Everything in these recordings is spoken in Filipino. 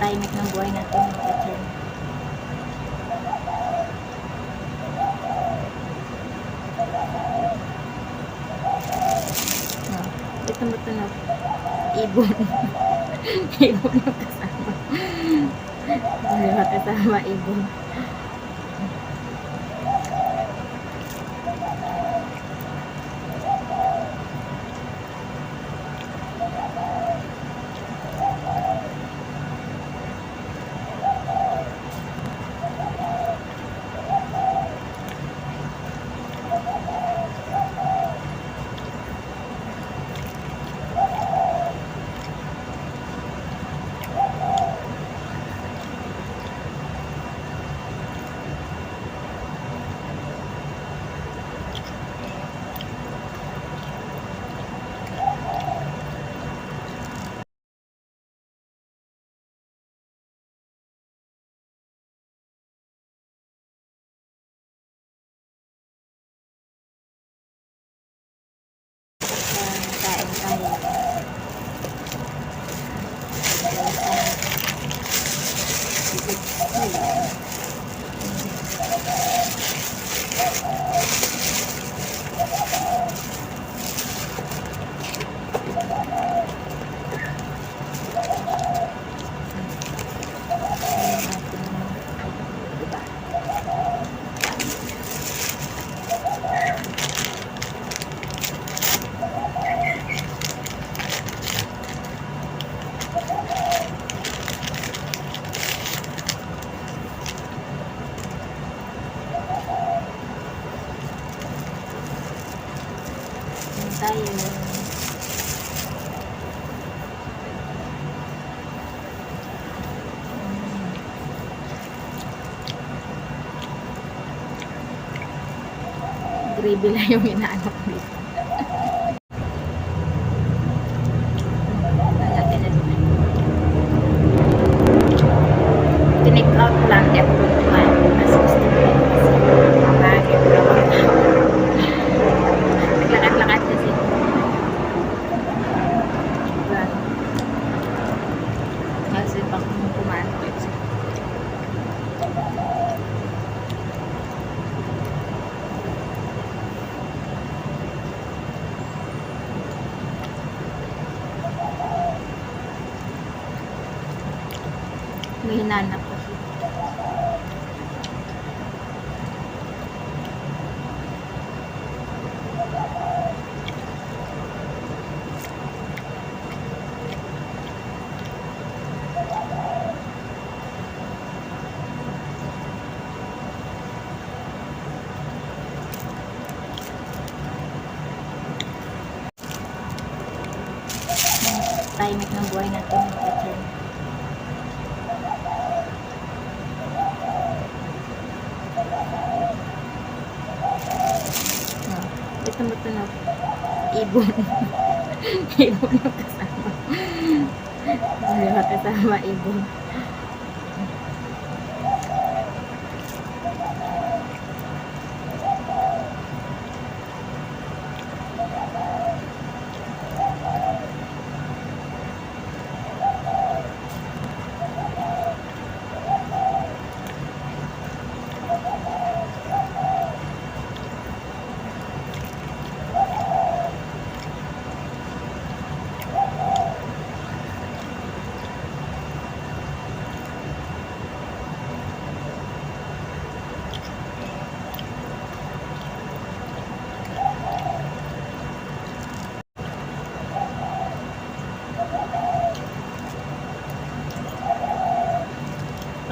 tahimik ng buhay natin mga kachan. No. Ito mo ito na ibon. ibon yung kasama. Ba kasama ibon? Lang yung inaanap dito. Lalagyan na dito. Tinake out ko lang eh kung kumain. Mas gusto ko yun kasi bakit rawang Naglakad-lakad kasi. Diba? Kasi pag kumain ko kasi. May hinanap kasi. Tahimik ng buhay natin mga kachan. No. Ito mo ito na ibon. ibon yung kasama. Hindi ba kasama ibon?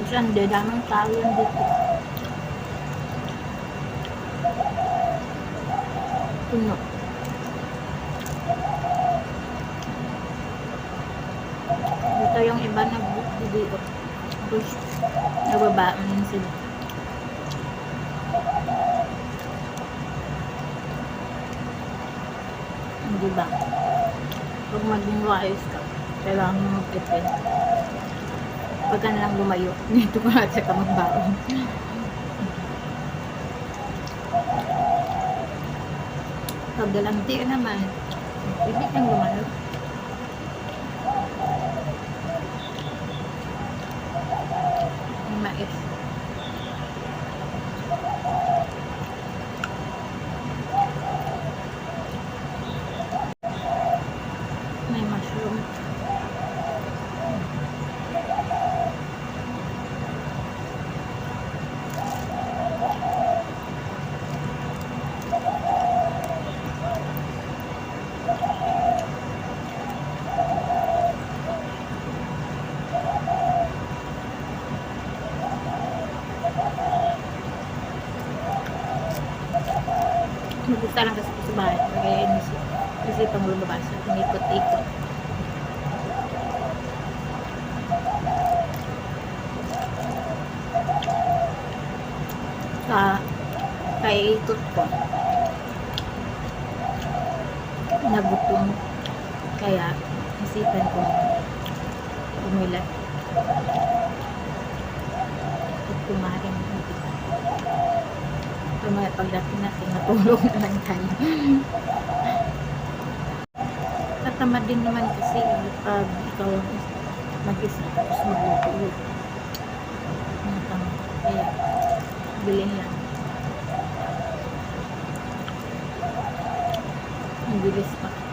Pag Sunday, daming tao yun dito. Puno. Dito yung iba na video. Tapos, nababaan din sila. Hindi ba? Pag maging wise ka, kailangan mo magtipid. Pag ka na lang lumayo, dito ka at saka magbaon. Pag galanti ka naman, ibig kang lumayo. Basta lang kasi sa bahay. Kaya inisip. Kasi pang lumabas. Umikot-ikot. Sa kay ikot ko. Nagutom. Kaya isipan ko umilat. At kumain. Mamaya pagdating natin, matulog na lang tayo. Tatamad din naman kasi pag ikaw mag-isa tapos. Natamad. Kaya, bilhin lang. Ang bilis pa.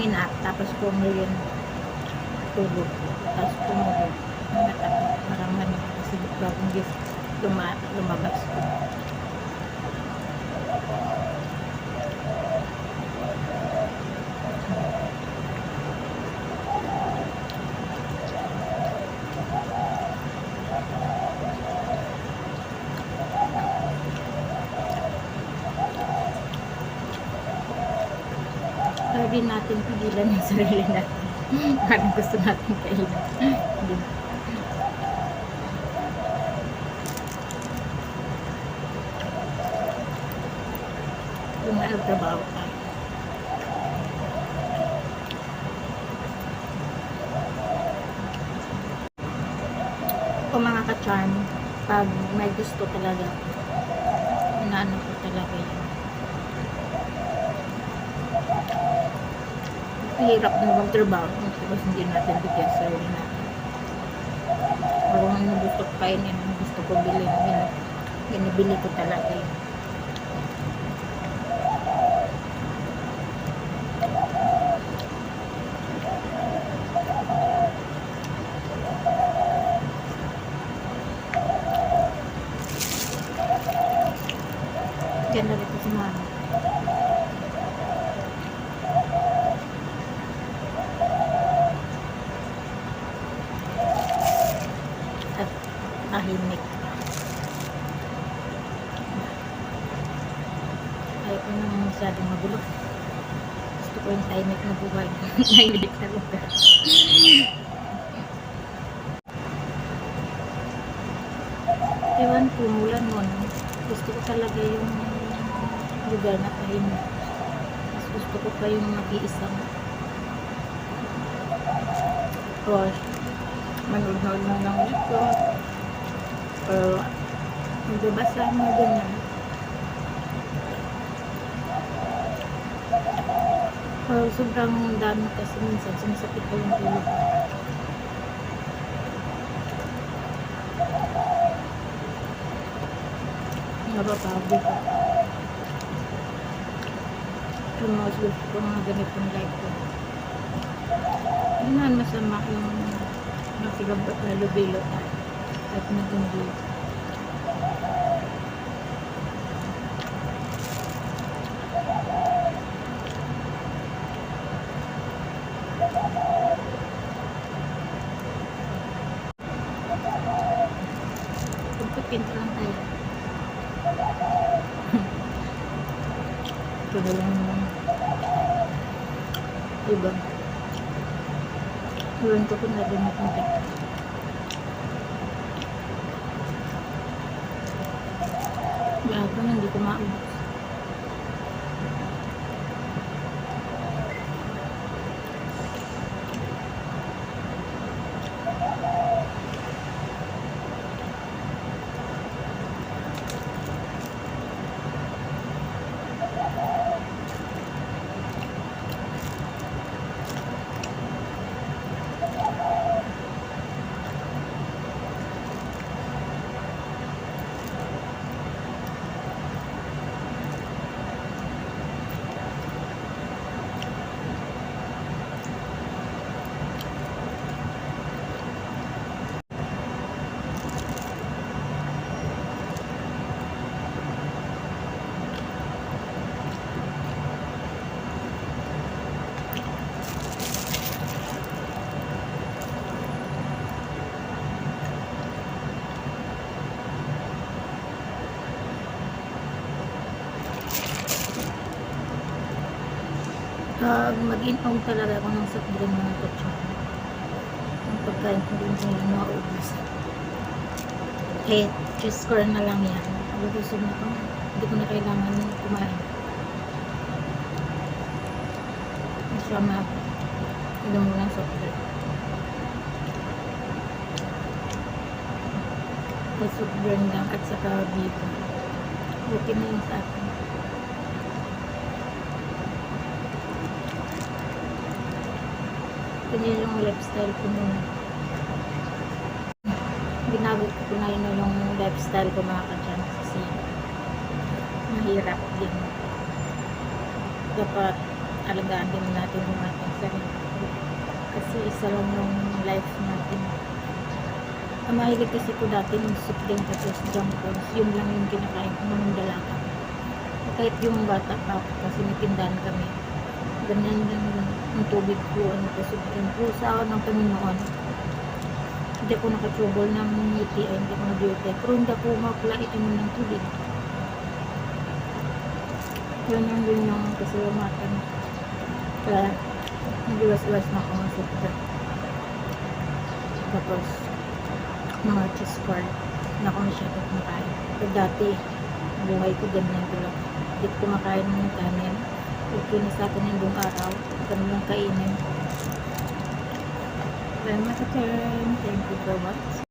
Kininap, tapos pumulin tulog. Tapos pumulin. Matapos, parang manok kasi bagong gift luma, lumabas ko. Kaya din natin pigilan yung sarili natin. Parang gusto natin kainin. Hindi. Kung trabaho ka. O mga ka-charm, pag may gusto talaga, inaano ko talaga yun. Mahirap na magtrabaho tapos hindi natin bigyan sa sarili natin. Kung ano gusto ko ano gusto ko bilhin, yun, binibili ko talaga yun. Ganda rin si mama. At tahimik. Ayaw ko nang masyadong magulo. Gusto ko yung tahimik na na lugar. Ewan ko, mula noon, gusto ko talaga yung lugar na tahimik. Mas gusto ko pa yung mag-iisang or manood-nood lang ng libro or magbabasa mo ganyan. Or sobrang dami kasi minsan sumasakit ko yung tulog. Napapagod ko. Yung mga gusto ko mga ganitong life ko. Hindi naman masama yung nakilabot na lubilo at. Pagpapinta lang tayo. Ito na lang naman. Diba? Iwan ko kung narinig mo. Bago na hindi ko maubos. Pag mag-inom talaga ako ng soft drink mga kutsara. Ang pagkain ko din sila maubos. Eh, just score na lang yan. Gusto na ko. Hindi ko na kailangan kumain. Masama. Inom mo ng soft drink. Soft drink lang at saka bibo. Okay na yun sa akin. Ganyan yung lifestyle ko muna. Ginagawa ko na yun yung lifestyle ko mga kadyan kasi mahirap din. Dapat alagaan din natin yung ating sarili. Kasi isa lang yung life natin. Ang mahilig kasi ko dati ng soup din tapos junk foods. Yun lang yung kinakain ko nung dalaga. Kahit yung bata pa kasi may kami. Ganyan lang yung tubig ko, ano ko, sobrang pusa ako ng Panginoon. Hindi ako nakatubol ng UTI, hindi ako nag-UTI. Pero hindi ako makulait mo ng tubig. Yun yung din yung kasalamatan. Kaya, nag-iwas-iwas na ako ng sobrang. Tapos, mga cheese na ako masyado kumakain. Pero dati, buhay ko ganyan ko lang. Hindi ko kumakain ng kanin. Okay na sa akin yung buong araw. Ganun lang kainin. Then, Thank you for watching.